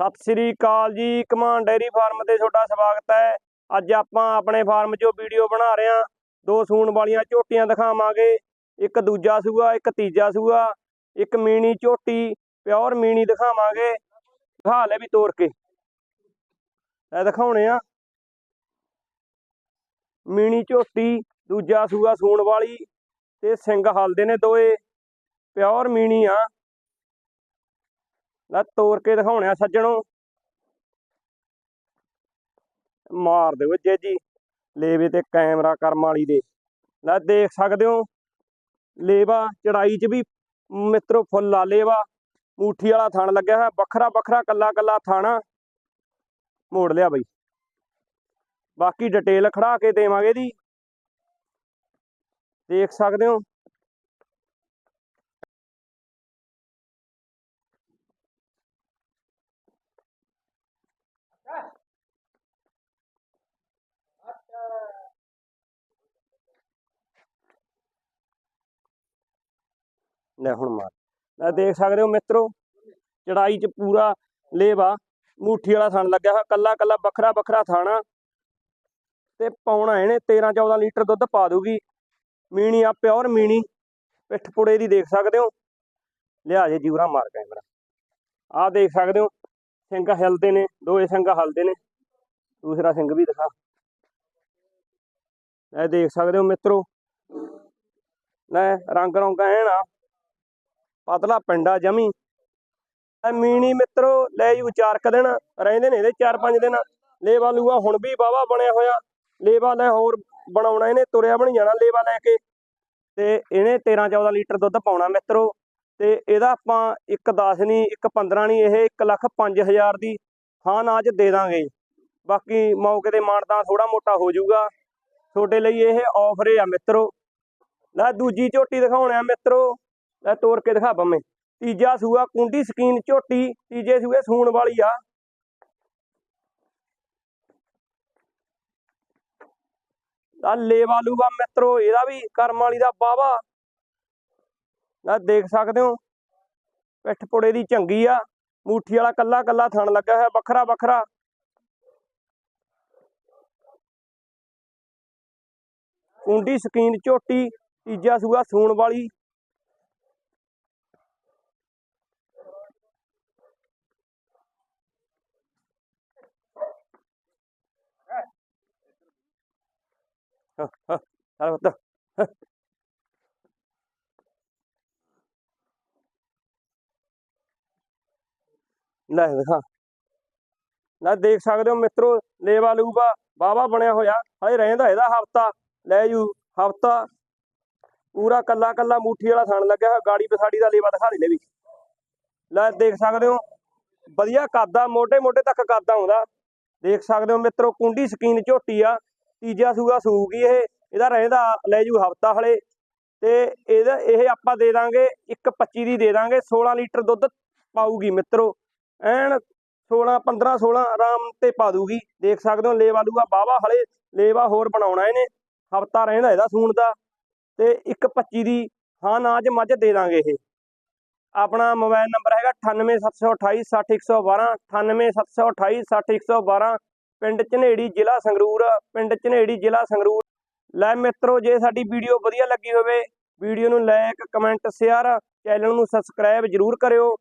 ਸਤਿ ਸ੍ਰੀ ਅਕਾਲ ਜੀ, ਕਮਾਨ dairy farm ਤੇ ਤੁਹਾਡਾ ਸਵਾਗਤ ਹੈ। ਅੱਜ ਆਪਾਂ ਆਪਣੇ ਫਾਰਮ 'ਚੋਂ ਵੀਡੀਓ ਬਣਾ ਰਹੇ ਹਾਂ। ਦੋ ਸੂਣ ਵਾਲੀਆਂ ਝੋਟੀਆਂ ਦਿਖਾਵਾਂਗੇ। ਇੱਕ ਦੂਜਾ ਸੂਆ, ਇੱਕ ਤੀਜਾ ਸੂਆ, ਇੱਕ ਮੀਣੀ ਝੋਟੀ, ਪਿਓਰ ਮੀਣੀ ਦਿਖਾਵਾਂਗੇ। ਦਿਖਾ ਲੈ ਵੀ ਤੋੜ ਕੇ। ਇਹ ਦਿਖਾਉਣੇ ਆ। ਮੀਣੀ ਝੋਟੀ, ਦੂਜਾ ਸੂਆ ਸੂਣ ਵਾਲੀ ਤੇ ਸਿੰਘ ਹਲਦੇ ਨੇ ਦੋਏ। ਪਿਓਰ ਮੀਣੀ ਆ। ਲੈ ਤੋੜ ਕੇ ਦਿਖਾਉਣੇ ਆ ਸੱਜਣੋ। ਮਾਰ ਦਿਓ ਜੇ ਜੀ ਲੇਵੇ ਤੇ ਕੈਮਰਾ ਕਰਮ ਵਾਲੀ ਦੇ। ਲੈ ਦੇਖ ਸਕਦੇ ਹੋ, ਲੇਵਾ ਚੜਾਈ 'ਚ ਵੀ ਮਿੱਤਰੋ ਫੁੱਲ ਆ ਲੇਵਾ। ਮੂਠੀ ਵਾਲਾ ਥਣ ਲੱਗਿਆ ਹੈ ਵੱਖਰਾ ਵੱਖਰਾ ਕੱਲਾ ਕੱਲਾ ਥਾਣਾ। ਮੋੜ ਲਿਆ ਬਈ। ਬਾਕੀ ਡਿਟੇਲ ਖੜਾ ਕੇ ਦੇਵਾਂਗੇ ਦੀ ਦੇਖ ਸਕਦੇ ਹੋ। ਲੈ ਹੁਣ ਮਾਰ। ਮੈਂ ਦੇਖ ਸਕਦੇ ਹੋ ਮਿੱਤਰੋ ਚੜਾਈ 'ਚ ਪੂਰਾ ਲੇਵਾ ਮੂਠੀ ਵਾਲਾ ਥਣ ਲੱਗਿਆ ਹੋਇਆ, ਕੱਲਾ ਕੱਲਾ ਵੱਖਰਾ ਵੱਖਰਾ ਥਾਣਾ ਤੇ ਪਾਉਣਾ ਇਹਨੇ 13 14 ਲੀਟਰ ਦੁੱਧ ਪਾ ਦੂਗੀ ਮੀਣੀ ਆ, ਪਿਓਰ ਮੀਣੀ। ਪਿੱਠ ਪੁੜੇ ਦੀ ਦੇਖ ਸਕਦੇ ਹੋ। ਲਿਆ ਜੇ ਜੀਵਰਾ ਮਾਰ ਕੈਮਰਾ। ਆਹ ਦੇਖ ਸਕਦੇ ਹੋ, ਸਿੰਘ ਹਿਲਦੇ ਨੇ, ਦੋਏ ਸਿੰਘ ਹਲਦੇ ਨੇ। ਦੂਸਰਾ ਸਿੰਘ ਵੀ ਦਿਖਾ। ਇਹ ਦੇਖ ਸਕਦੇ ਹੋ ਮਿੱਤਰੋ। ਲੈ ਰੰਗ ਰੰਗ ਐ ਨਾ ਪਤਲਾ ਪਿੰਡਾ ਜਮੀ। ਮੀਣੀ ਮਿੱਤਰੋ, ਲੈ ਜੂ ਚਾਰ ਕ ਦਿਨ, ਰਹਿੰਦੇ ਨੇ ਇਹਦੇ ਚਾਰ ਪੰਜ ਦਿਨ। ਲੇਵਾ ਲੂਆ ਹੁਣ ਵੀ ਵਾਹਵਾ ਬਣਿਆ ਹੋਇਆ। ਲੇਵਾ ਲੈ ਹੋਰ ਬਣਾਉਣਾ ਇਹਨੇ, ਤੁਰਿਆ ਬਣ ਜਾਣਾ ਲੇਵਾ ਲੈ ਕੇ। ਤੇ ਇਹਨੇ 13 14 ਲੀਟਰ ਦੁੱਧ ਪਾਉਣਾ ਮਿੱਤਰੋ। ਤੇ ਇਹਦਾ ਆਪਾਂ ਇੱਕ 10 ਨਹੀਂ ਇੱਕ 15 ਨਹੀਂ ਇਹ 1 ਲੱਖ 5000 ਦੀ ਹਾਂ ਨਾ ਚ ਦੇ ਦਾਂਗੇ। ਬਾਕੀ ਮੌਕੇ ਤੇ ਮਾਨਤਾ ਥੋੜਾ ਮੋਟਾ ਹੋ ਜਾਊਗਾ। ਤੁਹਾਡੇ ਲਈ ਇਹ ਆਫਰ ਆ ਮਿੱਤਰੋ। ਲੈ ਦੂਜੀ ਝੋਟੀ ਦਿਖਾਉਣਾ ਮਿੱਤਰੋ। ਲੈ ਤੋੜ ਕੇ ਦਿਖਾ ਬੰਮੇ। ਤੀਜਾ ਸੂਆ ਕੁੰਡੀ ਸਕੀਨ ਝੋਟੀ, ਤੀਜੇ ਸੂਏ ਸੂਣ ਵਾਲੀ ਆ। ਆ ਲੇਵਾ ਲੂਗਾ ਮਿੱਤਰੋ, ਇਹਦਾ ਵੀ ਕਰਮ ਵਾਲੀ ਦਾ ਬਾਵਾ ਆ ਦੇਖ ਸਕਦੇ ਹੋ, ਪਿੱਠ ਪੁੜੇ ਦੀ ਚੰਗੀ ਆ। ਮੂਠੀ ਵਾਲਾ ਕੱਲਾ ਕੱਲਾ ਥਣ ਲੱਗਾ ਹੋਇਆ, ਵੱਖਰਾ ਵੱਖਰਾ। ਕੁੰਡੀ ਸਕੀਨ ਝੋਟੀ, ਤੀਜਾ ਸੂਆ ਸੂਣ ਵਾਲੀ। ਚੱਲ ਪੁੱਤ ਲੈ ਦਿਖਾ ਲੈ ਦੇਖ ਸਕਦੇ ਹੋ ਮਿੱਤਰੋ ਲੇਵਾ ਲੂਬਾ ਬਾਵਾ ਬਣਿਆ ਹੋਇਆ। ਹਜੇ ਰਹਿੰਦਾ ਇਹਦਾ ਹਫਤਾ। ਲੈ ਜੂ, ਹਫਤਾ। ਪੂਰਾ ਕੱਲਾ ਕੱਲਾ ਮੂਠੀ ਵਾਲਾ ਥਣ ਲੱਗਿਆ ਹੋਇਆ। ਗਾੜੀ ਪਸਾੜੀ ਦਾ ਲੇਵਾ ਦਿਖਾ ਦੇ ਲੈ ਵੀ। ਲੈ, ਦੇਖ ਸਕਦੇ ਹੋ। ਵਧੀਆ ਕਾਦਾ ਮੋਢੇ ਮੋਢੇ ਤੱਕ ਕਾਦਾ ਆਉਂਦਾ ਦੇਖ ਸਕਦੇ ਹੋ ਮਿੱਤਰੋ, ਕੁੰਡੀ ਸਕੀਨ ਝੋਟੀ ਆ। ਤੀਜਾ ਸੂਆ ਸੂਗੀ ਇਹ, ਇਹਦਾ ਰਹਿੰਦਾ ਲੈ ਜੂ ਹਫਤਾ ਹਲੇ। ਤੇ ਇਹਦਾ, ਇਹ ਆਪਾਂ ਦੇ ਦਾਂਗੇ 1.25 ਦੀ ਦੇ ਦਾਂਗੇ 16 ਲੀਟਰ ਦੁੱਧ ਪਾਊਗੀ ਮਿੱਤਰੋ। ਐਨ 16 15 16 ਆਰਾਮ ਤੇ ਪਾ ਦੂਗੀ। ਦੇਖ ਸਕਦੇ ਹੋ, ਲੇਵਾ ਲੂਗਾ ਬਾਵਾ ਹਲੇ, ਲੇਵਾ ਹੋਰ ਬਣਾਉਣਾ ਇਹਨੇ। ਹਫਤਾ ਰਹਿੰਦਾ ਇਹਦਾ ਸੂਣ ਦਾ। ਤੇ 1.25 ਦੀ ਹਾਂ ਨਾ ਅੱਜ ਮੱਝ ਦੇ ਦਾਂਗੇ ਇਹ। ਆਪਣਾ ਮੋਬਾਈਲ ਨੰਬਰ ਹੈਗਾ 98728 60112 98728 60112 ਪਿੰਡ ਝਨੇੜੀ ਜ਼ਿਲ੍ਹਾ ਸੰਗਰੂਰ, ਪਿੰਡ ਝਨੇੜੀ ਜ਼ਿਲ੍ਹਾ ਸੰਗਰੂਰ। ਲੈ ਮਿੱਤਰੋ, ਜੇ ਸਾਡੀ ਵੀਡੀਓ ਵਧੀਆ ਲੱਗੀ ਹੋਵੇ, ਵੀਡੀਓ ਨੂੰ ਲਾਇਕ ਕਮੈਂਟ ਸ਼ੇਅਰ ਚੈਨਲ ਨੂੰ ਸਬਸਕ੍ਰਾਈਬ ਜਰੂਰ ਕਰਿਓ।